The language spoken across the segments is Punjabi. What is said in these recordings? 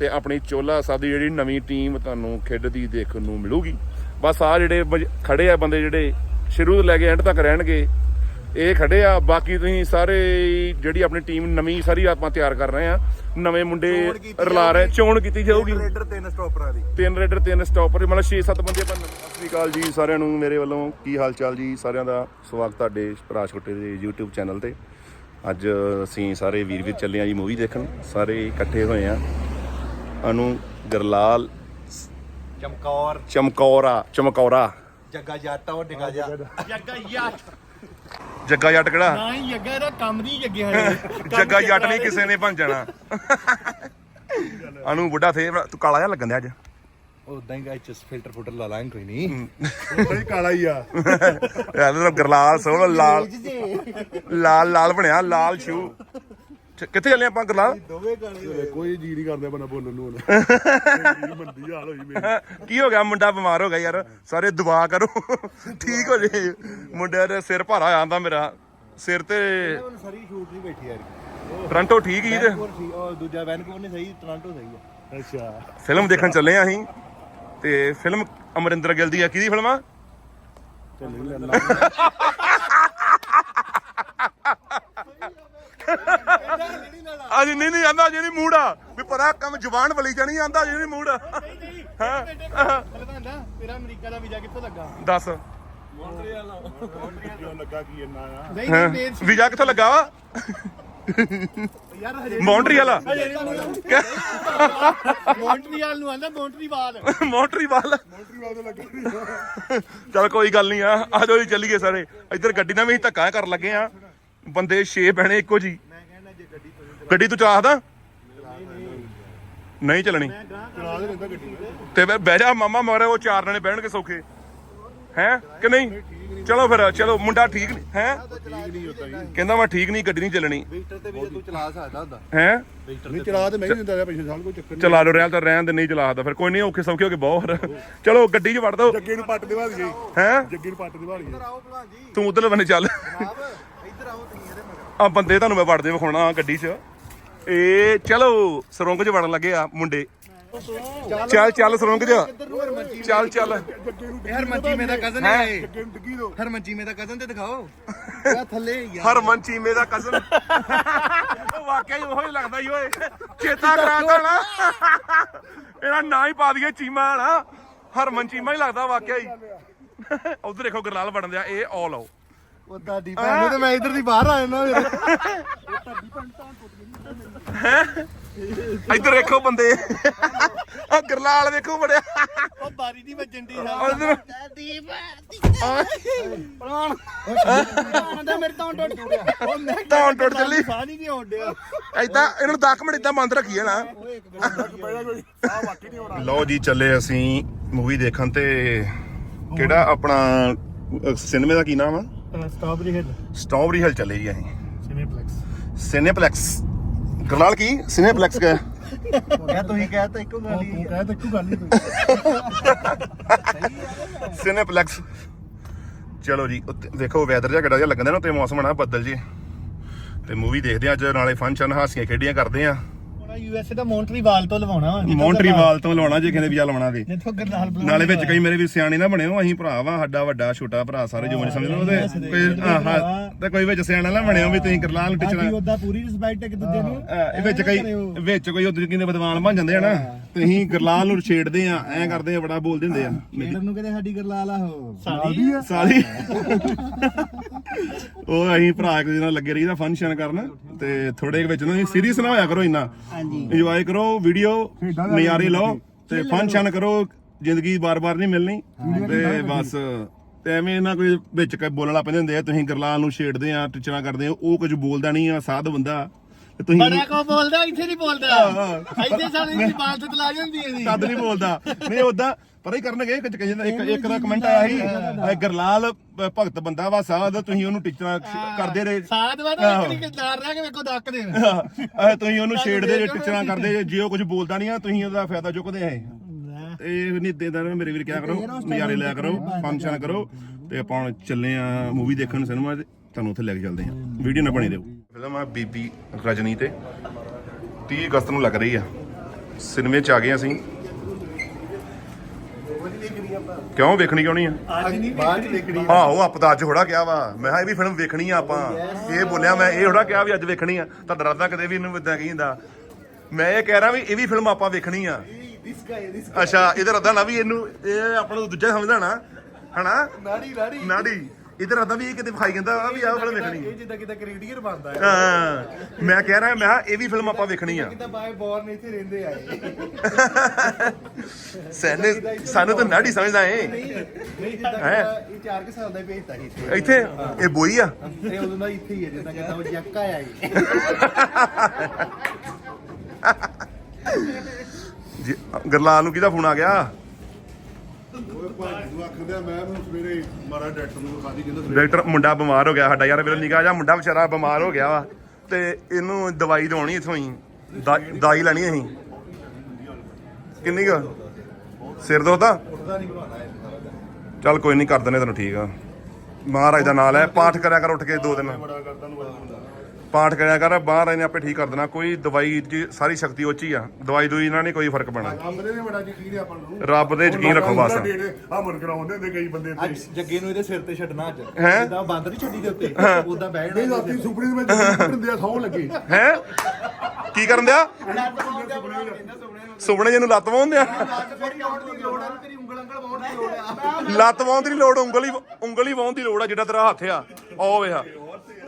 ਤੇ ਆਪਣੀ ਚੋਲਾ ਸਾਹਿਬ ਦੀ ਜਿਹੜੀ ਨਵੀਂ ਟੀਮ ਤੁਹਾਨੂੰ ਖੇਡਦੀ ਦੇਖਣ ਨੂੰ ਮਿਲੂਗੀ। ਬਸ ਆ ਜਿਹੜੇ ਖੜੇ ਆ ਬੰਦੇ ਜਿਹੜੇ ਸ਼ੁਰੂ ਤੋਂ ਲੈ ਕੇ ਐਂਡ ਤੱਕ ਰਹਿਣਗੇ ਇਹ ਖੜੇ ਆ। ਬਾਕੀ ਤੁਸੀਂ ਸਾਰੇ ਜਿਹੜੀ ਆਪਣੀ ਟੀਮ ਨਵੀਂ ਸਾਰੀ ਆਪਾਂ ਤਿਆਰ ਕਰ ਰਹੇ ਆ। ਨਵੇਂ ਮੁੰਡੇ ਚੋਣ ਕੀਤੀ ਰਲਾ ਰਹੇ। ਚੋਣ ਕੀਤੀ ਜਾਊਗੀ। ਰੇਡਰ ਤਿੰਨ ਸਟਾਪਰਾਂ ਦੀ। ਤਿੰਨ ਰੇਡਰ ਤਿੰਨ ਸਟਾਪਰ ਮਤਲਬ 6-7 ਬੰਦੇ ਬਣ ਸਤਿ ਸ੍ਰੀ ਅਕਾਲ ਜੀ ਸਾਰਿਆਂ ਨੂੰ। ਮੇਰੇ ਵੱਲੋਂ ਕੀ ਹਾਲ ਚਾਲ ਜੀ? ਸਾਰਿਆਂ ਦਾ ਸਵਾਗਤ ਤੁਹਾਡੇ ਭਰਾ ਛੋਟੇ ਦੇ YouTube ਚੈਨਲ ਤੇ। ਅੱਜ ਅਸੀਂ ਸਾਰੇ ਵੀਰ ਵੀਰ ਚੱਲੇ ਆ ਜੀ ਮੂਵੀ ਦੇਖਣ। ਸਾਰੇ ਇਕੱਠੇ ਹੋਏ ਆ। ਅਨੂ ਗਰਲਾਲ ਚਮਕੌਰ। ਚਮਕੌਰਾ ਚਮਕੌਰਾ। ਜੱਗਾ ਜੱਟ ਉਹ ਡਿਗਾ ਜਾ ਜੱਗਾ ਯਾਰ ਜੱਗਾ ਜੱਟ ਕਿਹੜਾ? ਨਾ ਹੀ ਜੱਗਾ ਇਹਦਾ ਕੰਮ ਨਹੀਂ ਜੱਗੇ ਜੱਗਾ ਜੱਟ ਨਹੀਂ ਕਿਸੇ ਨੇ ਬਣ ਜਾਣਾ ਅਨੂ ਬੁੱਢਾ ਥੇ ਤੂੰ ਕਾਲਾ ਜਿਹਾ ਲੱਗਣ ਦਿਆ ਅੱਜ? ਉਦਾਂ ਹੀ ਗਾਇ ਚ ਫਿਲਟਰ ਫੁਲਟਰ ਲਾ ਲਾਂਗੇ ਕੋਈ ਨਹੀਂ। ਬਈ ਕਾਲਾ ਹੀ ਆ। ਯਾਰ ਗਰਲਾਲ ਸੋਹਣਾ ਲਾਲ ਲਾਲ ਲਾਲ ਬਣਿਆ ਲਾਲ ਸ਼ੂ। ਕਿੱਥੇ ਚੱਲੇ ਆਪਾਂ ਦੋਵੇਂ ਗਾਣੇ ਕੋਈ ਜੀ ਨਹੀਂ ਕਰਦਾ ਬਣਾ ਬੋਲਣ ਨੂੰ ਹੁਣ। ਮੇਰੀ ਮੰਦੀ ਹਾਲ ਹੋਈ ਮੇਰੀ। ਕੀ ਹੋ ਗਿਆ? ਮੁੰਡਾ ਬਿਮਾਰ ਹੋ ਗਿਆ ਯਾਰ। ਸਾਰੇ ਦੁਆ ਕਰੋ। ਠੀਕ ਹੋ ਜੇ ਮੁੰਡੇ ਦਾ ਸਿਰ ਭਾਰਾ ਆਂਦਾ ਮੇਰਾ। ਸਿਰ ਤੇ ਸਾਰੀ ਸ਼ੂਟ ਨਹੀਂ ਬੈਠੀ ਯਾਰ। ਟ੍ਰਾਂਟੋ ਠੀਕ ਹੀ ਤੇ। ਦੂਜਾ ਵੈਨਕੂਵਰ ਨਹੀਂ ਸਹੀ ਟੋਰਾਂਟੋ ਸਹੀ ਆ। ਅੱਛਾ। ਫਿਲਮ ਦੇਖਣ ਚੱਲੇ ਆ ਅਸੀਂ। ਤੇ ਫਿਲਮ ਅਮਰਿੰਦਰ ਗਿੱਲ ਦੀ ਆ। ਕਿਹਦੀ ਫਿਲਮ ਆ ਚੱਲ ਲੈ ਲਾ ਅੱਜ ਨਹੀਂ ਨਹੀਂ ਆਂਦਾ ਜਿਹੜੀ ਮੂਡ ਆ। ਵੀ ਪਤਾ ਕੰਮ ਜ਼ੁਬਾਨ ਵਲੀ ਜਾਣੀ ਆਂਦਾ ਜਿਹੜੀ ਮੂਡ ਆ। ਹਾਂ? ਹਲਵਾਂਦਾ ਤੇਰਾ ਅਮਰੀਕਾ ਦਾ ਵੀਜ਼ਾ ਕਿੱਥੋਂ ਲੱਗਾ? ਦੱਸ। ਕਿਉਂ ਲੱਗਾ ਕੀ ਇੰਨਾ ਆ? ਨਹੀਂ ਹੈਂ? ਨਹੀਂ ਮੇਨ ਵੀਜ਼ਾ ਕਿੱਥੋਂ ਲੱਗਾ ਵਾ? ਯਾਰ ਹਜੇ ਮੌਂਟਰੀਅਲ ਆ। ਮੌਂਟਰੀਅਲ ਨੂੰ ਆਂਦਾ ਮੌਂਟਰੀਵਾਲ ਮੌਂਟਰੀਵਾਲ ਮੋਟਰੀ ਵਾਲ। ਤੋਂ ਲੱਗਾ ਨੀ। ਚਲ ਕੋਈ ਗੱਲ ਨਹੀਂ ਆ। ਆ ਜਾਓ ਜੀ ਚੱਲੀਏ ਸਾਰੇ। ਇੱਧਰ ਗੱਡੀ ਨਾਲ ਵੀ ਅਸੀਂ ਧੱਕਾ ਕਰਨ ਲੱਗੇ ਆ। ਬੰਦੇ 6 ਬਹਿਣੇ ਇੱਕੋ ਜੀ ਗੱਡੀ ਤੂੰ ਚਾਹਦਾ ਨਹੀਂ ਚੱਲਣੀ। ਚਲਾ ਦੇ ਰਹਿੰਦਾ ਗੱਡੀ ਤੇ ਫਿਰ ਬਹਿ ਜਾ ਮਾਮਾ ਮਗਰ ਉਹ ਚਾਰ ਜਣੇ ਬਹਿਣਗੇ ਸੌਖੇ। ਹੈ? ਕਿ ਨਹੀਂ? ਚਲੋ ਫਿਰ ਚਲੋ ਮੁੰਡਾ ਠੀਕ ਨਹੀਂ ਹੈ? ਠੀਕ ਨਹੀਂ ਹੁੰਦਾ ਜੀ ਕਹਿੰਦਾ ਮੈਂ ਠੀਕ ਨਹੀਂ ਗੱਡੀ ਨਹੀਂ ਚੱਲਣੀ। ਵਿਕਟਰ ਤੇ ਵੀ ਤੂੰ ਚਲਾ ਸਕਦਾ ਹੁੰਦਾ। ਹੈ? ਨਹੀਂ ਚਲਾ ਤੇ ਮੈਂ ਵੀ ਦਿੰਦਾ ਰਿਹਾ ਪਿਛਲੇ ਸਾਲ ਕੋਈ ਚੱਕਰ ਨਹੀਂ। ਚਲਾ ਲੋ ਰਿਆਲ ਤਾਂ ਰਹਿਣ ਦੇ ਨਹੀਂ ਚਲਾ ਸਕਦਾ। ਫਿਰ ਕੋਈ ਨਹੀਂ ਔਖੇ ਸੌਖੇ ਹੋ ਕੇ ਬਹੁਤ ਚਲੋ ਗੱਡੀ 'ਚ ਵੜ ਦੋ। ਜੱਗੇ ਨੂੰ ਪੱਟ ਦੇਵਾ ਦਈਏ ਹੈ? ਜੱਗੇ ਨੂੰ ਪੱਟ ਦੇਵਾ ਦਈਏ ਆਓ ਭਲਾ ਜੀ। ਤੂੰ ਉਧਰਲੇ ਬੰਨੇ ਚੱਲ। ਜਨਾਬ ਇੱਧਰ ਆਓ ਤੁਸੀਂ ਇਹਦੇ ਮਗਰ। ਆ ਬੰਦੇ ਤੁਹਾਨੂੰ ਮੈਂ ਵੜਦੇ ਵਿਖਾਉਣਾ ਗੱਡੀ 'ਚ। ਇਹ ਚਲੋ ਸਰੰਗ 'ਚ ਵੜਨ ਲੱਗੇ ਆ ਮੁੰਡੇ। ਚੱਲ ਚੱਲ ਸਰੰਗ 'ਚ ਚੱਲ ਚੱਲ। ਹਰਮਨ ਚੀਮੇ ਦਾ ਕਜ਼ਨ ਹੈਂ? ਇਹ। ਹਰਮਨ ਚੀਮੇ ਦਾ ਕਜ਼ਨ ਤੇ ਦਿਖਾਓ। ਆ ਥੱਲੇ ਯਾਰ ਹਰਮਨ ਚੀਮੇ ਦਾ ਕਜ਼ਨ ਵਾਕਿਆ ਹੀ ਉਹੀ ਲੱਗਦਾ ਹੀ ਓਏ। ਚੇਤਾ ਕਰਾਤਾ ਨਾ। ਇਹਦਾ ਨਾਂ ਹੀ ਪਾ ਦਈਏ ਚੀਮਾ ਨਾ ਹਰਮਨ ਚੀਮਾ ਹੀ ਲੱਗਦਾ ਵਾਕਿਆ ਹੀ। ਉਧਰ ਦੇਖੋ ਗਰਲਾਲ ਬਣਨ ਦਿਆ ਇਹ ਆਲ ਆਓ ਉਹ ਤੁਹਾਡੀ ਭੈਣ ਨੂੰ ਤੇ ਮੈਂ ਇੱਧਰ ਦੀ ਬਾਹਰ ਆ ਜਾਣਾ ਇੱਧਰ ਦੇਖੋ ਬੰਦੇ। ਆ ਗਰਲਾਲ ਵੇਖੋ ਬੜਿਆ ਉਹ ਬਾਰੀ ਦੀ ਵੱਜਣ ਦੀ ਉਧਰ। ਆਂਦਾ ਮੇਰੇ ਤੋਂ ਟੁੱਟ ਉਹ ਮੈਂ ਤਾਂ ਟੁੱਟ ਚੱਲੀ। ਸਾਹ ਨਹੀਂ ਆਉਂਦਿਆ ਐਦਾਂ ਇਹਨਾਂ ਨੂੰ 10 ਮਿੰਟ ਇਦਾਂ ਬੰਦ ਨਹੀਂ ਹੋਣਾ ਲਓ ਜੀ ਚੱਲੇ ਅਸੀਂ ਮੂਵੀ ਦੇਖਣ ਤੇ ਕਿਹੜਾ ਆਪਣਾ ਸਿਨੇਮੇ ਦਾ ਕੀ ਨਾਮ ਆ? ਸਟ੍ਰਾਬੇਰੀ ਹਿੱਲ ਸਟ੍ਰਾਬੇਰੀ ਹਿਲ ਚੱਲੇ ਜੀ ਅਸੀਂ। ਸਿਨੇਪਲੈਕਸ ਸਿਨੇਪਲੈਕਸ ਗਰਲਾਲ ਕੀ? ਸਿਨੇਪਲੈਕਸ ਕਾ ਕਿਆ ਤੁਸੀਂ ਕਹਿ ਤਾਂ ਇੱਕੋ ਗੱਲ ਹੀ ਤੂੰ ਕਹਿ ਤਾਂ ਇੱਕੋ ਗੱਲ ਨਹੀਂ ਸਿਨੇਪਲੈਕਸ ਚਲੋ ਜੀ ਉੱਤੇ ਦੇਖੋ ਵੈਦਰ ਜਿਹਾ ਕਿਹੜਾ ਜਿਹਾ ਲੱਗਦਾ ਨਾ ਤੇ ਮੌਸਮ ਨਾ ਬੱਦਲ ਜੀ। ਤੇ ਮੂਵੀ ਦੇਖਦੇ ਆ ਅੱਜ ਨਾਲੇ ਫੰਕਸ਼ਨ ਹਾਸੀਆਂ ਖੇਡੀਆਂ ਕਰਦੇ ਆ। ਉਹਨਾਂ ਯੂਐਸਏ ਦਾ ਮੌਂਟਰੀਵਾਲ ਤੋਂ ਲਵਾਉਣਾ ਵਾ ਮੌਂਟਰੀਵਾਲ ਤੋਂ ਲਵਾਉਣਾ ਜੇ ਕਹਿੰਦੇ ਵੀਜ਼ਾ ਲਵਾਉਣਾ ਦੇ ਨਾਲੇ ਵਿੱਚ ਕਈ ਮੇਰੇ ਵੀ ਸਿਆਣੇ ਨਾ ਬਣਿਓ ਅਸੀਂ ਭਰਾ ਵਾ ਸਾਡਾ ਵੱਡਾ ਛੋਟਾ ਭਰਾ ਸਾਰੇ ਜੋ ਸਮਝ ਲਓ ਤੇ ਕੋਈ ਆਹ ਤੇ ਕੋਈ ਵਿੱਚ ਸਿਆਣਾ ਨਾ ਬਣਿਓ ਵੀ ਤੁਸੀਂ ਗਰਲਾਲ ਟੀਚਰ। ਉਹਦਾ ਪੂਰੀ ਰਿਸਪੈਕਟ ਇੱਕ ਦੂਜੇ ਨੂੰ। ਇਹ ਵਿੱਚ ਕਈ ਵਿੱਚ ਕੋਈ ਉਧਰ ਕਿੰਨੇ ਬਦਮਾਨ ਬਣ ਜਾਂਦੇ ਆ ਨਾ। ਤੁਸੀਂ ਗਰਲਾਲ ਨੂੰ ਛੇੜਦੇ ਆ ਐਂ ਕਰਦੇ ਆ ਬੜਾ ਬੋਲਦੇ ਹੁੰਦੇ ਆ। ਇਹਨਾਂ ਨੂੰ ਕਹਿੰਦੇ ਸਾਡੀ ਗਰਲਾਲ ਆਹੋ ਸਾਡੀ ਸਾਲੀ? ਉਹ ਅਸੀਂ ਭਰਾ ਇੱਕ ਦੂਜੇ ਨਾਲ ਲੱਗੇ ਰਹੀਦਾ ਫੰਕਸ਼ਨ ਕਰਨ ਤੇ ਥੋੜੇ ਵਿੱਚ ਨਾ ਸੀਰੀਅਸ ਨਾ ਹੋਇਆ ਕਰੋ ਇੰਨਾ। ਹਾਂਜੀ। ਇੰਜੋਏ ਕਰੋ ਵੀਡੀਓ ਨਜ਼ਾਰੇ ਲਓ ਤੇ ਫੰਕਸ਼ਨ ਕਰੋ ਜ਼ਿੰਦਗੀ ਬਾਰ-ਬਾਰ ਨਹੀਂ ਮਿਲਣੀ। ਤੇ ਬਸ ਤੇ ਐਵੇਂ ਇਹਨਾਂ ਕੋਈ ਵਿੱਚ ਕ ਬੋਲਣ ਪੈਂਦੇ ਹੁੰਦੇ ਆ ਤੁਸੀਂ ਗਰਲਾਲ ਨੂੰ ਛੇੜਦੇ ਆ ਟੀਚਰਾਂ ਕਰਦੇ ਆ ਉਹ ਕੁਝ ਬੋਲਦਾ ਨਹੀਂ ਆ ਸਾਧ ਬੰਦਾ। ਤੇ ਤੁਸੀਂ ਬੜਾ ਕੋ ਬੋਲਦਾ ਇੱਥੇ ਨਹੀਂ ਬੋਲਦਾ। ਇੱਥੇ ਸਾਡੀ ਦੀ ਬਾਤ ਤੇ ਲਾ ਜਾਂਦੀ ਹੈ ਜੀ। ਤਦ ਨਹੀਂ ਬੋਲਦਾ। ਨਹੀਂ ਉਦਾਂ ਪਰ ਹੀ ਕਰਨਗੇ ਕੁਝ ਕਹਿੰਦੇ ਇੱਕ ਇੱਕ ਦਾ ਕਮੈਂਟ ਆਇਆ ਸੀ ਗਰਲਾਲ ਭਗਤ ਬੰਦਾ ਵਾ ਸਾਧ ਤੁਸੀਂ ਉਹਨੂੰ ਟੀਚਰਾਂ ਕਰਦੇ ਰਹੇ। ਸਾਧ ਵਾਦਾ ਇੱਕ ਨਹੀਂ ਕਿਦਾਰ ਰਹਿ ਕੇ ਵੇਖੋ ਡੱਕ ਦੇ। ਤੁਸੀਂ ਉਹਨੂੰ ਛੇੜਦੇ ਜੇ ਟੀਚਰਾਂ ਕਰਦੇ ਜੇ ਉਹ ਕੁਝ ਬੋਲਦਾ ਨਹੀਂ ਆ ਤੁਸੀਂ ਉਹਦਾ ਫਾਇਦਾ ਚੁੱਕਦੇ ਆ ਇਹ ਨਹੀਂ ਦੇਦਾ ਮੇਰੇ ਵੀਰ ਕਿਆ ਕਰੋ ਨਜ਼ਾਰੇ ਲਿਆ ਕਰੋ ਫੰਕਸ਼ਨ ਕਰੋ ਤੇ ਆਪਾਂ ਚੱਲੇ ਆ ਮੂਵੀ ਦੇਖਣ ਸਿਨੇਮਾ ਤੇ। ਤੁਹਾਨੂੰ ਉੱਥੇ ਲੈ ਕੇ ਚੱਲਦੇ ਆ ਵੀਡੀਓ ਨਾ ਬਣੀ ਦਿਓ। ਫਿਲਮ ਆ ਬੀਬੀ ਰਜਨੀ ਤੇ। 30 ਅਗਸਤ ਨੂੰ ਲੱਗ ਰਹੀ ਆ। ਸਿਨੇਮੇ ਚ ਆ ਗਏ ਅਸੀਂ। ਕਿਉਂ ਵੇਖਣੀ ਕਿਉਂ ਨਹੀਂ ਆ? ਬਾਅਦ ਚ ਵੇਖਣੀ ਹਾਂ ਉਹ ਆਪਾਂ ਤਾਂ ਅੱਜ ਥੋੜਾ ਕਿਹਾ ਵਾ। ਮੈਂ ਕਿਹਾ ਇਹ ਵੀ ਫਿਲਮ ਵੇਖਣੀ ਆ ਆਪਾਂ। ਇਹ ਬੋਲਿਆ ਮੈਂ ਇਹ ਥੋੜਾ ਕਿਹਾ ਵੀ ਅੱਜ ਵੇਖਣੀ ਆ। ਤਾਂ ਡਰਦਾ ਕਦੇ ਵੀ ਇਹਨੂੰ ਇਦਾਂ ਕਹਿੰਦਾ। ਮੈਂ ਇਹ ਕਹਿ ਰਿਹਾ ਵੀ ਇਹ ਵੀ ਫਿਲਮ ਆਪਾਂ ਵੇਖਣੀ ਆ। ਦਿਸ ਗਾਇ ਦਿਸ ਅੱਛਾ ਇਹਦਾ ਰੱਦਾ ਨਾ ਵੀ ਇਹਨੂੰ ਇਹ ਆਪਾਂ ਨੂੰ ਦੂਜਾ ਸਮਝਦਾ ਨਾ। ਹਨਾ? ਨਾੜੀ ਨਾੜੀ। ਨਾੜੀ। ਇਹਦਾ ਰੱਦਾ ਵੀ ਇਹ ਕਿਤੇ ਵਿਖਾਈ ਜਾਂਦਾ ਵਾ ਵੀ ਆਹ ਫਿਲਮ ਵੇਖਣੀ ਇਹ ਜਿੱਦਾਂ ਕਿਦਾਂ ਕੈਨੇਡੀਅਨ ਬਣਦਾ ਹੈ। ਹਾਂ ਮੈਂ ਕਹਿ ਰਿਹਾ ਮੈਂ ਕਿਹਾ ਇਹ ਵੀ ਫਿਲਮ ਆਪਾਂ ਵੇਖਣੀ ਆ। ਕਿਦਾਂ ਬਾਏ ਬੋਰਨ ਇੱਥੇ ਰਹਿੰਦੇ ਆਏ ਸੈਨੇ ਸਾਨੂੰ ਤਾਂ ਨਾੜੀ ਸਮਝਦਾ ਏ ਨਹੀਂ ਜਿੱਦਾਂ ਹੈਂ? ਕਿਦਾਂ ਇਹ 4 ਸਾਲ ਦਾ ਹੀ ਭੇਜਤਾ ਸੀ ਇੱਥੇ। ਇੱਥੇ? ਇਹ ਬੋਈ ਆ? ਇਹ ਉਦੋਂ ਦਾ ਇੱਥੇ ਹੀ ਹੈ ਜਿੱਦਾਂ ਕਿਦਾਂ ਉਹ ਜੱਕਾ ਆਇਆ ਜੀ ਜੀ, ਗਰਲਾਲ ਨੂੰ ਕਿਹਦਾ ਫੋਨ ਆ ਗਿਆ? ਓਏ ਭਾਈ ਨੂੰ ਆਖਦਾ ਮੈਂ ਹੁਣ ਸਵੇਰੇ ਮਾਰਾ ਡਾਕਟਰ ਨੂੰ ਖਾਦੀ ਕਹਿੰਦਾ ਸਵੇਰੇ ਡਾਕਟਰ ਮੁੰਡਾ ਬਿਮਾਰ ਹੋ ਗਿਆ ਸਾਡਾ ਯਾਰ ਮੇਰਾ ਨਿਕਾ ਜਾ ਮੁੰਡਾ ਵਿਚਾਰਾ ਬਿਮਾਰ ਹੋ ਗਿਆ ਵਾ ਤੇ ਇਹਨੂੰ ਦਵਾਈ ਦਵਾਉਣੀ ਇਥੋਂ ਹੀ ਦਾ- ਦਾਈ ਲੈਣੀ ਅਸੀਂ। ਕਿੰਨੀ ਕੁ? ਸਿਰ ਦੁਖਦਾ? ਚੱਲ ਕੋਈ ਨਹੀਂ ਕਰ ਦਨੇ ਤੈਨੂੰ ਠੀਕ ਆ। ਮਹਾਰਾਜ ਦਾ ਨਾਮ ਹੈ ਪਾਠ ਕਰਿਆ ਕਰ ਉੱਠ ਕੇ ਦੋ ਦਿਨ। ਬੜਾ ਕਰਦਾ ਨੂੰ ਬੜਾ ਹੁੰਦਾ ਪਾਠ ਕਰਿਆ ਕਰ ਬਾਹਰ ਇਹਨੇ ਆਪੇ ਠੀਕ ਕਰ ਦੇਣਾ। ਕੋਈ ਦਵਾਈ ਦੀ ਸਾਰੀ ਸ਼ਕਤੀ ਉਹ 'ਚ ਹੀ ਆ। ਦਵਾਈ ਦੂਈ ਨਾਲ ਨਹੀਂ ਕੋਈ ਫ਼ਰਕ ਪੈਣਾ। ਅੰਬਰੇ ਨੇ ਬੜਾ ਯਕੀਨ ਹੈ ਆਪਾਂ ਨੂੰ। ਰੱਬ ਤੇ ਯਕੀਨ ਰੱਖੋ ਬਸ। ਅਮਨ ਕਰਾਉਂਦੇ ਹੁੰਦੇ ਕਈ ਬੰਦੇ ਤੇ ਜੱਗੇ ਨੂੰ ਇਹਦੇ ਸਿਰ ਤੇ ਛੱਡਣਾ ਅੱਜ। ਹੈਂ? ਜਿੱਦਾਂ ਬੰਦ ਨਹੀਂ ਛੱਡੀ ਦੇ ਉੱਤੇ। ਉਦਾਂ ਬਹਿ ਨਹੀਂ ਰਾਤੀ ਸੁਪਨੇ ਦੇ ਵਿੱਚ ਬੰਦੇ ਸੌ ਲੱਗੇ। ਹੈ? ਕੀ ਕਰਨ ਦਿਆ? ਸੁਪਨੇ ਜਿਹਨੂੰ ਲੱਤ ਵਾਉਂਦੇ ਆ ਦੀ ਆ। ਲੱਤ ਵਾਉਣ ਦੀ ਲੋੜ ਉਂਗਲੀ ਉਂਗਲੀ ਵਾਉਣ ਦੀ ਲੋੜ ਆ ਜਿਹੜਾ ਤੇਰਾ ਹੱਥ ਆ ਉਹ ਵੇਖ।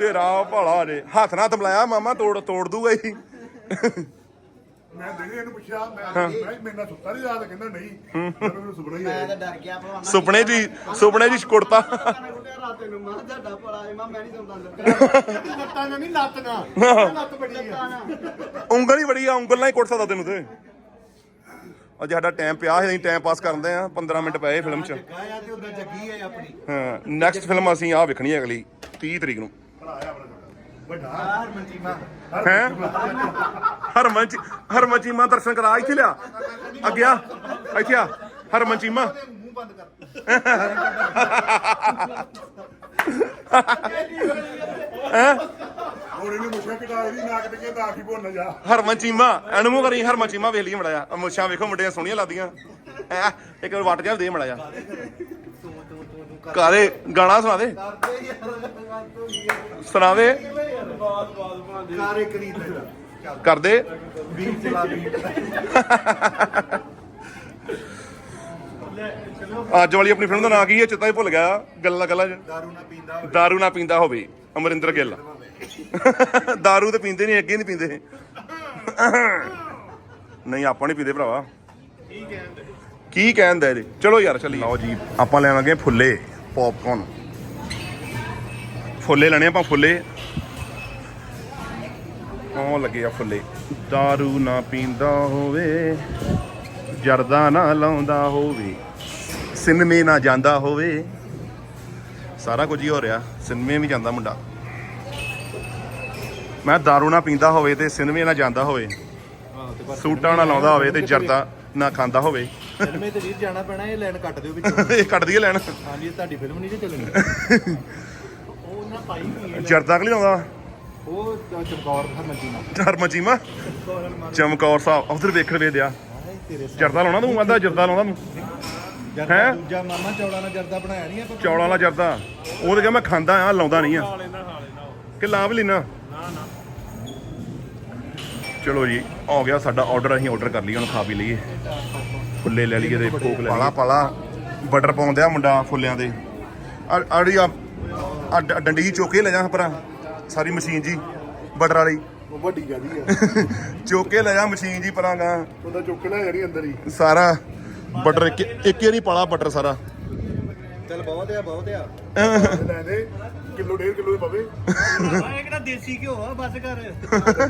ਤੇਰਾ ਭਾਲਾ ਜੇ ਹੱਥ ਨਾਲ ਤਮਲਾਇਆ ਮਾਮਾ ਤੋੜ ਤੋੜ ਦੂਗਾ ਹੀ ਮੈਂ ਦਿਨੇ ਇਹਨੂੰ ਪੁੱਛਿਆ ਮੈਂ ਮੈਂ ਮੇਰੇ ਨਾਲ ਸੁੱਤਾ ਨਹੀਂ ਰਾਤ ਕਹਿੰਦਾ ਨਹੀਂ ਮੈਨੂੰ ਸੁਪਨਾ ਹੀ ਆਇਆ ਡਰ ਗਿਆ ਭਲਵਾਨ ਸੁਪਨੇ ਜੀ ਸੁਪਨੇ ਜੀ ਕੁੜਤਾ ਰਾਤ ਨੂੰ ਮਾਂ ਤੁਹਾਡਾ ਭਲਾ ਹੈ ਮਾਂ ਮੈਂ ਨਹੀਂ ਸੌਂਦਾ ਲੱਤਾਂ ਨਾਲ ਨਹੀਂ ਲੱਤ ਨਾਲ ਲੱਤ ਬੜੀ ਆ ਉਂਗਲ ਹੀ ਬੜੀ ਆ ਉਂਗਲ ਨਾਲ ਹੀ ਕੁੱਟ ਸਕਦਾ ਤੈਨੂੰ ਤੇ ਅੱਜ ਸਾਡਾ ਟਾਈਮ ਪਿਆ ਸੀ ਅਸੀਂ ਟਾਈਮ ਪਾਸ ਕਰਦੇ ਆ 15 ਮਿੰਟ ਪਏ ਫਿਲਮ 'ਚ ਗਾਇਆ ਤੇ ਉਦਾਂ ਜੱਗੀ ਹੈ ਆਪਣੀ ਹਾਂ ਨੈਕਸਟ ਫਿਲਮ ਅਸੀਂ ਆ ਵੇਖਣੀ ਹੈ ਅਗਲੀ 30 ਤਰੀਕ ਨੂੰ ਵੱਡਾ। ਹਰਮਨ ਚੀਮਾ। ਹੈ? ਹਰਮਨ ਚੀ ਹਰਮਨ ਚੀਮਾ ਦਰਸ਼ਨ ਕਰਾ ਇੱਥੇ ਲਿਆ। ਅੱਗੇ ਆ ਇੱਥੇ ਆ। ਹਰਮਨ ਚੀਮਾ। ਮੂੰਹ ਬੰਦ ਕਰ। ਹੁਣ ਇਹਨੂੰ ਮੁੱਛਾਂ ਕਟਾ ਇਹਦੀ ਨਾਕ ਤੇ ਕਹਿੰਦਾ ਆਖੀ ਭੁੱਲ ਜਾ। ਹਰਮਨ ਚੀਮਾ ਐਨੂੰ ਮੂੰਹ ਕਰੀ ਹਰਮਨ ਚੀਮਾ ਵੇਖ ਲਈ ਮੜਾਇਆ। ਮੁੱਛਾਂ ਵੇਖੋ ਮੁੰਡਿਆਂ ਸੋਹਣੀਆਂ ਲੱਗਦੀਆਂ। ਐ ਇੱਕ ਵਾਰ ਵੱਟ ਜਾ ਦੇ ਮੜਾਇਆ। ਕਾਰੇ ਗਾਣਾ ਸੁਣਾ ਦੇ। ਕਰਦੇ ਸੁਣਾ ਦੇ। ਕਾਰੇ ਕਰੀ ਕਰਦੇ। ਵੀਰ ਚਲਾ ਵੀਰ ਅੱਜ ਵਾਲੀ ਆਪਣੀ ਫਿਲਮ ਦਾ ਨਾਂ ਕੀ ਹੈ? ਚਿੱਤਾ ਹੀ ਭੁੱਲ ਗਿਆ। ਗੱਲਾਂ ਗੱਲਾਂ 'ਚ। ਦਾਰੂ ਨਾ ਪੀਂਦਾ ਹੋਵੇ। ਦਾਰੂ ਨਾ ਪੀਂਦਾ ਹੋਵੇ ਅਮਰਿੰਦਰ ਗਿੱਲ। ਦਾਰੂ ਤੇ ਪੀਂਦੇ ਨਹੀਂ, ਅੱਗੇ ਨਹੀਂ ਪੀਂਦੇ। ਨਹੀਂ, ਆਪਾਂ ਨਹੀਂ ਪੀਂਦੇ ਭਰਾਵਾ। ਕੀ ਕਹਿੰਦਾ ਇਹਦੇ? ਚਲੋ ਯਾਰ ਚੱਲੀ ਲਓ ਜੀ, ਆਪਾਂ ਲੈਣ ਫੁੱਲੇ। ਪੌਪਕੌਰਨ। ਫੁੱਲੇ ਲੈਣੇ ਆਪਾਂ ਫੁੱਲੇ। ਉਹ ਲੱਗੇ ਆ ਫੁੱਲੇ? ਦਾਰੂ ਨਾ ਪੀਂਦਾ ਹੋਵੇ ਜਰਦਾ ਨਾ ਲਾਉਂਦਾ ਹੋਵੇ ਸਿਨੇਮੇ ਨਾ ਜਾਂਦਾ ਹੋਵੇ। ਸਾਰਾ ਕੁਝ ਹੀ ਹੋ ਰਿਹਾ ਸਿਨੇਮੇ ਵੀ ਜਾਂਦਾ ਮੁੰਡਾ। ਮੈਂ ਦਾਰੂ ਨਾ ਪੀਂਦਾ ਹੋਵੇ ਤੇ ਸਿਨੇਮੇ ਨਾ ਜਾਂਦਾ ਹੋਵੇ। ਸੂਟਾਂ ਨਾ ਲਾਉਂਦਾ ਹੋਵੇ ਤੇ ਜਰਦਾ ਨਾ ਖਾਂਦਾ ਹੋਵੇ। ਫਿਲਮੇ ਤੇ ਵੀਰ ਜਾਣਾ ਪੈਣਾ ਇਹ ਲਾਈਨ ਕੱਟ ਦਿਓ ਵਿੱਚੋਂ। ਇਹ ਕੱਢ ਦਈਏ ਲੈਣ ਹਾਂਜੀ ਇਹ ਤੁਹਾਡੀ ਫਿਲਮ ਨਹੀਂ ਜੇ ਚੱਲਣੀ। ਉਹ ਨਾ ਪਾਈ ਹੋਈ ਹੈ। ਜਰਦਾ ਕਿ ਲਾਉਂਦਾ ਉਹ ਚਮਕੌਰ ਹਰਮਨ ਚੀਮਾ ਹਰਮਨ ਚੀਮਾ ਚਮਕੌਰ ਸਾਹਿਬ ਉਧਰ ਵੇਖਣ ਵੇ ਦਿਆ ਹਾਏ ਤੇਰੇ ਜਰਦਾ ਲਾਉਣਾ ਤੂੰ ਆਂਦਾ ਜਰਦਾ ਲਾਉਣਾ ਤੂੰ। ਜਰਦਾ ਹੈਂ? ਦੂਜਾ ਮਾਮਾ ਚੌੜਾ ਨਾਲ ਜਰਦਾ ਬਣਾਇਆ ਨਹੀਂ ਆਪਾਂ। ਚੌਲਾਂ ਵਾਲਾ ਜਰਦਾ। ਉਹ ਤੇ ਕਿਹਾ ਮੈਂ ਖਾਂਦਾ ਆ ਲਾਉਂਦਾ ਨਹੀਂ ਆ। ਕਿ ਲਾ ਵੀ ਲੈਣਾ। ਚਲੋ ਜੀ ਆ ਗਿਆ ਸਾਡਾ ਆਰਡਰ ਅਸੀਂ ਆਰਡਰ ਕਰ ਲਈ ਹੁਣ ਖਾ ਵੀ ਲਈਏ। ਫੁੱਲੇ ਲੈ ਲਈਏ ਤੇ ਕੋਕ ਲੈ ਪਾਲਾ ਪਾਲਾ ਬਟਰ ਪਾਉਂਦੇ ਆ ਮੁੰਡਾ ਫੁੱਲਿਆਂ ਦੇ। ਆੜੀ ਆ ਡੰਡੀ ਜੀ ਚੋਕੇ ਲੈ ਜਾ ਪਰਾਂ ਸਾਰੀ ਮਸ਼ੀਨ ਜੀ ਬਟਰ ਵਾਲੀ। ਉਹ ਵੱਡੀ ਗਾਦੀ ਆ। ਚੋਕੇ ਲੈ ਜਾ ਮਸ਼ੀਨ ਜੀ ਪਰਾਂ ਗਾ ਉਹਦਾ ਚੁੱਕ ਲੈ ਜਿਹੜੀ ਅੰਦਰ ਹੀ। ਸਾਰਾ ਬਟਰ ਇੱਕ ਇੱਕ ਹੀ ਪਾਲਾ ਬਟਰ ਸਾਰਾ। ਚੱਲ ਬਹੁਤ ਆ ਬਹੁਤ ਆ। ਲੈ ਦੇ ਕਿਲੋ ਡੇਢ ਕਿਲੋ ਦੇ ਪਵੇ। ਇਹ ਕਿਹੜਾ ਦੇਸੀ ਘਿਓ ਆ ਬਸ ਕਰ।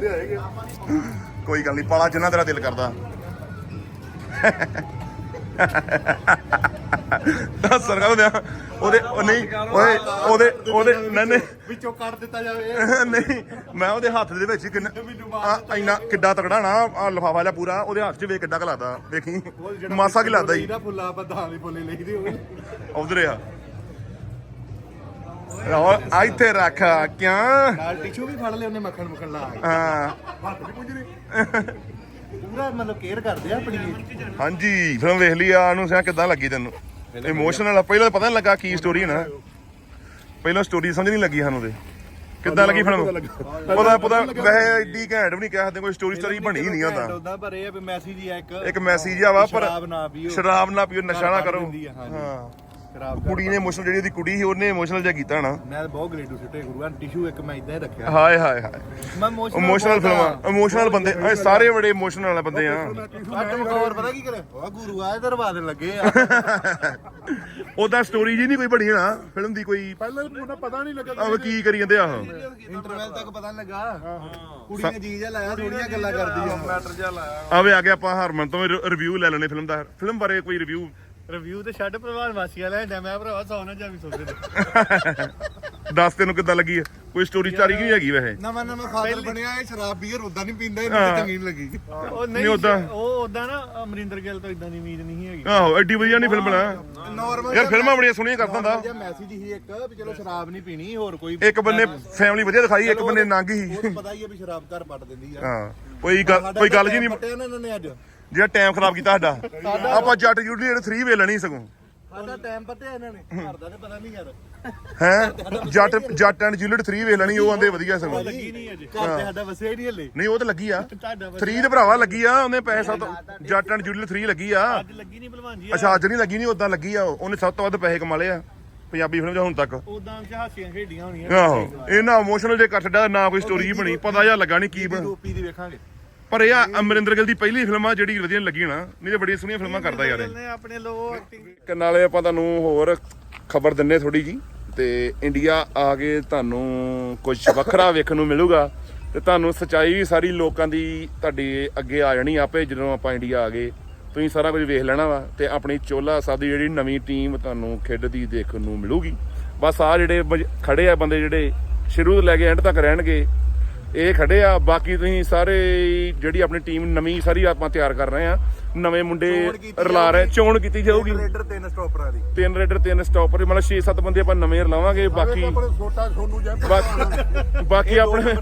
ਆਏਗੇ ਕੋਈ ਗੱਲ ਨਹੀਂ ਪਾਲਾ ਜਿੰਨਾ ਤੇਰਾ ਦਿਲ ਕਰਦਾ। ਉਹਦੇ ਉਹਦੇ ਉਹ ਨਹੀਂ ਓਏ ਉਹਦੇ ਉਹਦੇ ਨਹੀਂ ਨਹੀਂ। ਵਿੱਚੋਂ ਕੱਢ ਦਿੱਤਾ ਜਾਵੇ। ਨਹੀਂ ਮੈਂ ਉਹਦੇ ਹੱਥ ਦੇ ਵਿੱਚ ਕਿੰਨਾ ਇੰਨਾ ਕਿੱਡਾ ਤਕੜਾ ਨਾ ਆ ਲਫਾਫਾ ਜਿਹਾ ਪੂਰਾ ਉਹਦੇ ਹੱਥ 'ਚ ਵੇਖ ਕਿੱਡਾ ਕੁ ਲੱਗਦਾ ਵੇਖੀ ਮਾਸਾ ਕੀ ਲੱਗਦਾ ਜੀ। ਇਹਦਾ ਫੁੱਲਾ ਪੱਧਾਂ ਦੇ ਫੁੱਲੇ ਲਿਖਦੇ ਹੋਏ। ਉਧਰ ਆ। ਰੋ ਇੱਥੇ ਰੱਖ ਕਿਆ ਨਾਲ ਟਿਸ਼ੂ ਵੀ ਫੜ ਲਿਆ ਉਹਨੇ ਮੱਖਣ ਮੁੱਖਣ ਲਾ ਕੇ। ਹਾਂ। ਹੱਥ ਨਹੀਂ ਪੁੱਜਣੇ ਪੂਰਾ ਮਤਲਬ ਕੇਅਰ ਕਰਦੇ ਆ ਆਪਣੀ ਇਹ। ਹਾਂਜੀ ਫਿਲਮ ਵੇਖ ਲਈ ਆ ਨੂੰ ਸਿਆ ਕਿੱਦਾਂ ਲੱਗੀ ਤੈਨੂੰ? ਇਮੋਸ਼ਨਲ ਆ ਪਹਿਲਾਂ ਤਾਂ ਪਤਾ ਨਹੀਂ ਲੱਗਾ ਕੀ ਸਟੋਰੀ ਹੈ ਨਾ। ਪਹਿਲਾਂ ਸਟੋਰੀ ਸਮਝ ਨਹੀਂ ਲੱਗੀ ਸਾਨੂੰ ਤੇ। ਕਿੱਦਾਂ ਲੱਗੀ ਫਿਲਮ? ਪਤਾ ਪਤਾ ਵੈਸੇ ਐਡੀ ਘੈਂਟ ਵੀ ਨਹੀਂ ਕਹਿ ਸਕਦੇ ਕੋਈ ਸਟੋਰੀ ਸਟੋਰੀ ਬਣੀ ਨਹੀਂ ਆ ਤਾਂ। ਉਦਾਂ ਪਰ ਇਹ ਆ ਵੀ ਮੈਸੇਜ ਹੀ ਆ ਇੱਕ ਇੱਕ ਮੈਸੇਜ ਆ ਵਾ ਪਰ ਸ਼ਰਾਬ ਨਾ ਪੀਓ। ਨਸ਼ਾ ਨਾ ਕਰੋ। ਹਾਂ। ਕੁੜੀ ਨੇ ਇਮੋਸ਼ਨਲ ਜਿਹੜੀ ਉਹਦੀ ਕੁੜੀ ਸੀ ਉਹਨੇ ਇਮੋਸ਼ਨਲ ਜਿਹਾ ਕੀਤਾ ਨਾ। ਮੈਂ ਤਾਂ ਬਹੁਤ ਗ੍ਰੇਡੂ ਸਿੱਟੇ ਗੁਰੂਆਂ ਟਿਸ਼ੂ ਇੱਕ ਮੈਂ ਇਦਾਂ ਹੀ ਰੱਖਿਆ। ਹਾਏ ਹਾਏ ਹਾਏ। ਮੈਂ ਇਮੋਸ਼ਨਲ ਫਿਲਮਾਂ ਇਮੋਸ਼ਨਲ ਬੰਦੇ ਇਹ ਸਾਰੇ ਬੜੇ ਇਮੋਸ਼ਨਲ ਵਾਲੇ ਬੰਦੇ ਆ। ਅੱਟ ਮਖੌਰ ਪਤਾ ਕੀ ਕਰੇ ਉਹ ਗੁਰੂ ਆ ਇਧਰ ਬਾਦਲ ਲੱਗੇ ਆ। ਉਹਦਾ ਸਟੋਰੀ ਜੀ ਨਹੀਂ ਕੋਈ ਬਣੀ ਨਾ ਫਿਲਮ ਦੀ ਕੋਈ। ਪਹਿਲਾਂ ਮੈਨੂੰ ਪਤਾ ਨਹੀਂ ਲੱਗਾ ਆਹ ਕੀ ਕਰੀ ਜਾਂਦੇ ਆ ਉਹ ਇੰਟਰਵੈਲ ਤੱਕ ਪਤਾ ਨੀ ਲੱਗਾ। ਕੁੜੀ ਨੇ ਜੀ ਜਾ ਲਾਇਆ ਥੋੜੀਆਂ ਗੱਲਾਂ ਕਰਦੀ ਆ। ਮੈਟਰ ਜਾ ਲਾਇਆ। ਆਵੇ ਆ ਕੇ ਆਪਾਂ ਹਰਮਨ ਤੋਂ ਰਿਵਿਊ ਲੈ ਲੈਣੇ ਫਿਲਮ ਦਾ। ਫਿਲਮ ਬਾਰੇ ਕੋਈ ਰਿਵਿਊ ਰਿਵਿਊ ਤੇ ਛੱਡ ਪ੍ਰਵਾਨ ਵਾਸੀਆਂ ਲੈ ਜਾਂਦਾ ਮੈਂ ਭਰਾਵਾ ਸੌ ਨਾ ਜਾਵੀ ਸੋਚਦੇ ਨੇ। ਦੱਸ ਤੈਨੂੰ ਕਿੱਦਾਂ ਲੱਗੀ ਹੈ ਕੋਈ ਸਟੋਰੀ ਚਾਰੀ ਨਹੀਂ ਹੈਗੀ ਵੈਸੇ? ਨਵਾਂ ਨਵਾਂ ਫਾਦਰ ਬਣਿਆ ਇਹ ਸ਼ਰਾਬ ਬੀਅਰ ਉਦਾਂ ਨਹੀਂ ਪੀਂਦਾ ਇਹਨੂੰ ਤਾਂ ਚੰਗੀ ਲੱਗੀ। ਉਹ ਨਹੀਂ। ਉਹ ਉਦਾਂ ਨਾ ਅਮਰਿੰਦਰ ਗਿੱਲ ਤੋਂ ਇਦਾਂ ਦੀ ਉਮੀਦ ਨਹੀਂ ਹੈਗੀ। ਆਹੋ ਐਡੀ ਵਧੀਆ ਨਹੀਂ ਫਿਲਮ ਬਣਾ। ਨਾਰਮਲ ਯਾਰ ਫਿਲਮਾਂ ਬੜੀਆਂ ਸੋਹਣੀਆਂ ਕਰਦਾ ਹੁੰਦਾ। ਜਿਹਾ ਮੈਸੇਜ ਹੀ ਇੱਕ ਵੀ ਚਲੋ ਸ਼ਰਾਬ ਨਹੀਂ ਪੀਣੀ ਹੋਰ ਕੋਈ ਇੱਕ ਬੰਨੇ ਫੈਮਿਲੀ ਵਧੀਆ ਦਿਖਾਈ ਇੱਕ ਬੰਨੇ ਨੰਗ ਹੀ। ਪਤਾ ਹੀ ਹੈ ਵੀ ਸ਼ਰਾਬ ਘਰ ਪੱਟ ਦਿੰਦੀ ਆ। ਹਾਂ ਕੋਈ ਗੱਲ ਕੋਈ ਗੱਲ ਜੀ ਨਹੀਂ ਪੱਟਿਆ ਨਾ ਇਹਨਾਂ ਨੇ ਅੱਜ। ਜਿਹੜਾ ਟਾਈਮ ਖਰਾਬ ਕੀਤਾ ਸਾਡਾ। ਆਪਾਂ ਜੱਟ ਜੁੜਲੀ 3 ਵੇ ਲੈਣੀ ਸਗੋਂ ਸਾਡਾ ਟਾਈਮ ਪੱਟਿਆ ਇਹਨਾਂ ਨੇ। ਘਰ ਦਾ ਤੇ ਪਤਾ ਨਹੀਂ ਯਾਰ। ਹੈ? ਜੱਟ ਜੱਟ ਐਂਡ ਜੂਲੀਅਟ 3 ਵੇ ਲੈਣੀ ਉਹ ਆਂਦੇ ਵਧੀਆ ਸਗੋਂ ਲੱਗੀ ਨਹੀਂ ਅਜੇ ਘਰ ਤੇ ਸਾਡਾ ਵਸਿਆ ਨਹੀਂ ਹਲੇ। ਨਹੀਂ ਉਹ ਤਾਂ ਲੱਗੀ ਆ। ਤੁਹਾਡਾ 3 ਤੇ ਭਰਾਵਾ ਲੱਗੀ ਆ ਉਹਨੇ ਪੈਸੇ ਸਭ ਤੋਂ ਜੱਟ ਐਂਡ ਜੂਲੀਅਟ 3 ਲੱਗੀ ਆ। ਅੱਜ ਲੱਗੀ ਨਹੀਂ ਭਲਵਾਨ ਜੀ। ਅੱਛਾ ਅੱਜ ਨਹੀਂ ਲੱਗੀ ਨਹੀਂ ਉਦਾਂ ਲੱਗੀ ਆ। ਉਹ। ਉਹਨੇ ਸਭ ਤੋਂ ਵੱਧ ਪੈਸੇ ਕਮਾ ਲਏ ਆ ਪੰਜਾਬੀ ਫਿਲਮ 'ਚ ਹੁਣ ਤੱਕ। ਉਦਾਂ ਚ ਹਾਸੀਆਂ ਖੇਡੀਆਂ ਹੋਣੀਆਂ। ਆਹੋ ਇਹ ਨਾ ਇਮੋਸ਼ਨਲ ਜੇ ਛੱਡਿਆ ਨਾ ਕੋਈ ਸਟੋਰੀ ਬਣੀ। ਪਤਾ ਜਾਂ ਲੱਗਾ ਨਹੀਂ ਕੀ ਬਣ ਰੂਪੀ ਦੀ ਵੇਖਾਂਗੇ। ਪਰ ਇਹ ਆ ਅਮਰਿੰਦਰ ਗਿੱਲ ਦੀ ਪਹਿਲੀ ਫਿਲਮ ਆ ਜਿਹੜੀ ਵਧੀਆ ਲੱਗੀ ਨਾ ਨਹੀਂ ਤੇ ਬੜੀਆਂ ਸੋਹਣੀਆਂ ਫਿਲਮਾਂ ਕਰਦਾ ਯਾਰ ਇਹ। ਆਪਣੇ ਲੋ ਐਕਟਿੰਗ ਕਿ ਨਾਲੇ ਆਪਾਂ ਤੁਹਾਨੂੰ ਹੋਰ ਖਬਰ ਦਿੰਨੇ ਥੋੜੀ ਜੀ ਤੇ ਇੰਡੀਆ ਆ ਕੇ ਤੁਹਾਨੂੰ ਕੁਝ ਵੱਖਰਾ ਵੇਖਣ ਨੂੰ ਮਿਲੂਗਾ ਤੇ ਤੁਹਾਨੂੰ ਸਚਾਈ ਵੀ ਸਾਰੀ ਲੋਕਾਂ ਦੀ ਤੁਹਾਡੀ ਅੱਗੇ ਆ ਜਾਣੀ ਆਪੇ ਜਦੋਂ ਆਪਾਂ ਇੰਡੀਆ ਆ ਗਏ। ਤੁਸੀਂ ਸਾਰਾ ਕੁਝ ਵੇਖ ਲੈਣਾ ਵਾ ਤੇ ਆਪਣੀ ਚੋਲਾ ਸਾਹਿਬ ਦੀ ਜਿਹੜੀ ਨਵੀਂ ਟੀਮ ਤੁਹਾਨੂੰ ਖੇਡਦੀ ਦੇਖਣ ਨੂੰ ਮਿਲੂਗੀ। ਬਸ ਆ ਜਿਹੜੇ ਬਜ- ਖੜੇ ਆ ਬੰਦੇ ਜਿਹੜੇ ਸ਼ੁਰੂ ਤੋਂ ਲੈ ਕੇ ਐਂਡ ਤੱਕ ਰਹਿਣਗੇ ਇਹ ਖੜੇ ਆ ਬਾਕੀ ਤੁਸੀਂ ਸਾਰੇ ਜਿਹੜੀ ਆਪਣੀ ਟੀਮ ਨਵੀਂ ਸਾਰੀ ਆਪਾਂ ਤਿਆਰ ਕਰ ਰਹੇ ਆ। ਨਵੇਂ ਮੁੰਡੇ ਰਲਾ ਰਹੇ ਚੋਣ ਕੀਤੀ ਜਾਊਗੀ। ਰੇਡਰ ਤਿੰਨ ਸਟਾਪਰਾਂ ਦੀ। ਤਿੰਨ ਰੇਡਰ ਤਿੰਨ ਸਟਾਪਰ ਮਤਲਬ 6-7 ਬੰਦੇ ਆਪਾਂ ਨਵੇਂ ਰਲਾਵਾਂਗੇ ਬਾਕੀ ਛੋਟਾ ਸੋਨੂ ਬਾਕੀ ਆਪਣੇ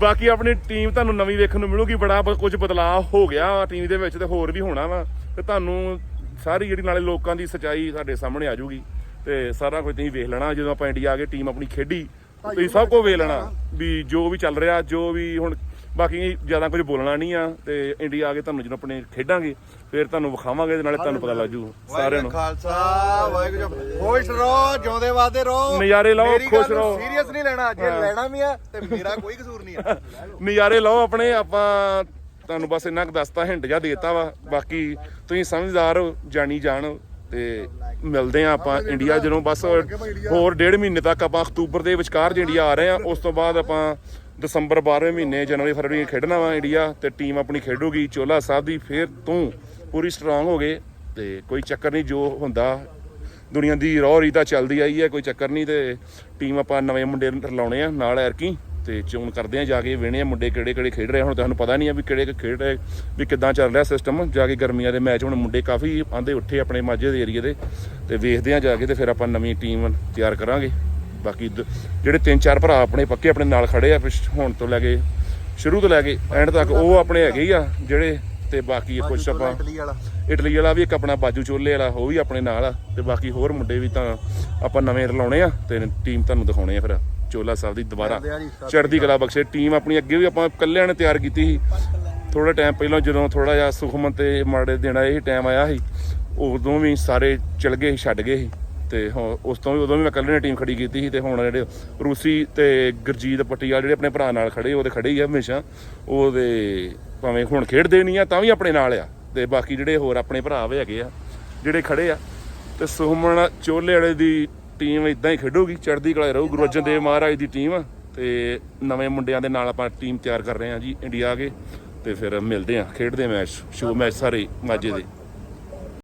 ਬਾਕੀ ਆਪਣੀ ਟੀਮ ਤੁਹਾਨੂੰ ਨਵੀਂ ਵੇਖਣ ਨੂੰ ਮਿਲੂਗੀ ਬੜਾ ਕੁਝ ਬਦਲਾਅ ਹੋ ਗਿਆ ਟੀਮ ਦੇ ਵਿੱਚ ਤੇ ਹੋਰ ਵੀ ਹੋਣਾ ਵਾ। ਤੇ ਤੁਹਾਨੂੰ ਸਾਰੀ ਜਿਹੜੀ ਨਾਲੇ ਲੋਕਾਂ ਦੀ ਸਚਾਈ ਸਾਡੇ ਸਾਹਮਣੇ ਆ ਜਾਊਗੀ। ਤੇ ਸਾਰਾ ਕੁਝ ਤੁਸੀਂ ਵੇਖ ਲੈਣਾ ਜਦੋਂ ਆਪਾਂ ਇੰਡੀਆ ਆ ਕੇ ਟੀਮ ਆਪਣੀ ਖੇਡੀ ਤੁਸੀਂ ਸਭ ਕੁਝ ਵੇਖ ਲੈਣਾ ਵੀ ਜੋ ਵੀ ਚੱਲ ਰਿਹਾ ਜੋ ਵੀ ਹੁਣ ਬਾਕੀ ਜ਼ਿਆਦਾ ਕੁਝ ਬੋਲਣਾ ਨਹੀਂ ਆ ਤੇ ਇੰਡੀਆ ਆ ਕੇ ਤੁਹਾਨੂੰ ਜਦੋਂ ਆਪਣੇ ਖੇਡਾਂਗੇ ਫਿਰ ਤੁਹਾਨੂੰ ਵਿਖਾਵਾਂਗੇ ਤੇ ਨਾਲੇ ਤੁਹਾਨੂੰ ਪਤਾ ਲੱਗ ਜੂ ਸਾਰਿਆਂ ਨੂੰ। ਖਾਲਸਾ ਵਾਹਿਗੁਰੂ ਖੁਸ਼ ਰਹੋ ਜਿਉਂਦੇ ਵਾਦੇ ਰਹੋ। ਨਜ਼ਾਰੇ ਲਓ, ਖੁਸ਼ ਰਹੋ। ਸੀਰੀਅਸ ਨਹੀਂ ਲੈਣਾ ਜੇ ਲੈਣਾ ਵੀ ਆ ਤੇ ਮੇਰਾ ਕੋਈ ਕਸੂਰ ਨਹੀਂ ਆ। ਨਜ਼ਾਰੇ ਲਓ ਆਪਣੇ ਆਪਾਂ ਤੁਹਾਨੂੰ ਬਸ ਇੰਨਾ ਕੁ ਦੱਸਤਾ ਹਿੰਟ ਜਾ ਦੇਤਾ ਵਾ। ਬਾਕੀ ਤੁਸੀਂ ਸਮਝਦਾਰ ਹੋ ਜਾਣੀ ਜਾਣ ਤੇ ਮਿਲਦੇ ਆ ਆਪਾਂ ਇੰਡੀਆ ਜਦੋਂ ਬਸ ਹੋਰ ਡੇਢ ਮਹੀਨੇ ਤੱਕ ਆਪਾਂ ਅਕਤੂਬਰ ਦੇ ਵਿਚਕਾਰ 'ਚ ਇੰਡੀਆ ਆ ਰਹੇ ਆ, ਉਸ ਤੋਂ ਬਾਅਦ ਆਪਾਂ ਦਸੰਬਰ 12ਵੇਂ ਮਹੀਨੇ ਜਨਵਰੀ ਫਰਵਰੀ ਖੇਡਣਾ ਵਾ ਇੰਡੀਆ ਤੇ ਟੀਮ ਆਪਣੀ ਖੇਡੂਗੀ, ਚੋਲਾ ਸਾਹਿਬ ਦੀ ਫੇਰ ਤੂੰ ਪੂਰੀ ਸਟਰੋਂਗ ਹੋ ਗਏ ਤੇ ਕੋਈ ਚੱਕਰ ਨਹੀਂ ਜੋ ਹੁੰਦਾ। ਦੁਨੀਆ ਦੀ ਰੋਹ ਰੀਤਾ ਚੱਲਦੀ ਆਈ ਹੈ, ਕੋਈ ਚੱਕਰ ਨਹੀਂ ਤੇ ਟੀਮ ਆਪਾਂ ਨਵੇਂ ਮੁੰਡੇ ਲਾਉਣੇ ਆ, ਨਾਲ ਐਰਕੀ ਤੇ ਚੋਣ ਕਰਦੇ ਆ ਜਾ ਕੇ ਵੇਣੇ ਆ ਮੁੰਡੇ ਕਿਹੜੇ ਕਿਹੜੇ ਖੇਡ ਰਹੇ। ਹੁਣ ਤੁਹਾਨੂੰ ਪਤਾ ਨਹੀਂ ਆ ਵੀ ਕਿਹੜੇ ਖੇਡ ਰਹੇ ਵੀ ਕਿੱਦਾਂ ਚੱਲ ਰਿਹਾ ਸਿਸਟਮ ਜਾ ਕੇ ਗਰਮੀਆਂ ਦੇ ਮੈਚ ਹੁਣ ਮੁੰਡੇ ਕਾਫੀ ਆਂਦੇ ਉੱਠੇ ਆਪਣੇ ਮਾਝੇ ਦੇ ਏਰੀਆ ਦੇ ਤੇ ਵੇਖਦੇ ਆ ਜਾ ਕੇ ਤੇ ਫਿਰ ਆਪਾਂ ਨਵੀਂ ਟੀਮ ਤਿਆਰ ਕਰਾਂਗੇ। ਬਾਕੀ ਜਿਹੜੇ ਤਿੰਨ ਚਾਰ ਭਰਾ ਆਪਣੇ ਪੱਕੇ ਆਪਣੇ ਨਾਲ ਖੜੇ ਆ ਹੁਣ ਤੋਂ ਲੈ ਕੇ ਸ਼ੁਰੂ ਤੋਂ ਲੈ ਕੇ ਐਂਡ ਤੱਕ ਉਹ ਆਪਣੇ ਹੈਗੇ ਹੀ ਆ ਜਿਹੜੇ ਤੇ ਬਾਕੀ ਕੁਝ ਆਪਾਂ ਇਟਲੀ ਵਾਲਾ। ਇਟਲੀ ਵਾਲਾ ਵੀ ਇੱਕ ਆਪਣਾ ਬਾਜੂ ਚੋਲੇ ਵਾਲਾ ਉਹ ਵੀ ਆਪਣੇ ਨਾਲ ਆ ਤੇ ਬਾਕੀ ਹੋਰ ਮੁੰਡੇ ਵੀ ਤਾਂ ਆਪਾਂ ਨਵੇਂ ਰਲਾਉਣੇ ਆ ਤੇ ਟੀਮ ਤੁਹਾਨੂੰ ਦਿਖਾਉਣੇ ਆ ਫਿਰ। ਚੋਲਾ ਸਾਹਿਬ ਦੀ ਦੁਬਾਰਾ ਚੜ੍ਹਦੀ ਕਲਾ ਬਖਸ਼ੇ। ਟੀਮ ਆਪਣੀ ਅੱਗੇ ਵੀ ਆਪਾਂ ਇਕੱਲਿਆਂ ਨੇ ਤਿਆਰ ਕੀਤੀ ਸੀ। ਥੋੜਾ ਟਾਈਮ ਪਹਿਲਾਂ ਜਦੋਂ ਥੋੜਾ ਜਿਹਾ ਸੁਖਮਨ ਤੇ ਮਾੜੇ ਦਿਨ ਆਏ ਸੀ ਟਾਈਮ ਆਇਆ ਸੀ ਉਦੋਂ ਵੀ ਸਾਰੇ ਚਲ ਗਏ ਛੱਡ ਗਏ ਸੀ। ਤੇ ਹੁਣ ਉਸ ਤੋਂ ਵੀ ਉਦੋਂ ਵੀ ਮੈਂ ਇਕੱਲੇ ਨੇ ਟੀਮ ਖੜੀ ਕੀਤੀ ਸੀ ਤੇ ਹੁਣ ਜਿਹੜੇ ਰੂਸੀ ਤੇ ਗੁਰਜੀਤ ਪਟਿਆਲ ਜਿਹੜੇ ਆਪਣੇ ਭਰਾ ਨਾਲ ਖੜੇ ਉਹਦੇ ਖੜੇ ਹੀ ਆ ਹਮੇਸ਼ਾ। ਉਹਦੇ ਭਾਵੇਂ ਹੁਣ ਖੇਡਦੇ ਨਹੀਂ ਆ ਤਾਂ ਵੀ ਆਪਣੇ ਨਾਲ ਆ। ਤੇ ਬਾਕੀ ਜਿਹੜੇ ਹੋਰ ਆਪਣੇ ਭਰਾ ਵੀ ਹੈਗੇ ਆ ਜਿਹੜੇ ਖੜੇ ਆ। ਤੇ ਸੁਖਮਨ ਚੋਲੇ ਵਾਲੇ ਦੀ ਟੀਮ ਇਦਾਂ ਹੀ ਖੇਡੂਗੀ ਚੜ੍ਹਦੀ ਕਲਾ ਰਹੂ ਗੁਰੂ ਅਰਜਨ ਦੇਵ ਮਹਾਰਾਜ ਦੀ ਟੀਮ ਤੇ ਨਵੇਂ ਮੁੰਡਿਆਂ ਦੇ ਨਾਲ ਆਪਾਂ ਟੀਮ ਤਿਆਰ ਕਰ ਰਹੇ ਹਾਂ ਜੀ ਇੰਡੀਆ ਆ ਕੇ ਤੇ ਫਿਰ ਮਿਲਦੇ ਆ ਖੇਡਦੇ ਮੈਚ ਸ਼ੋ ਮੈਚ ਸਾਰੇ ਮਾਝੇ ਦੇ।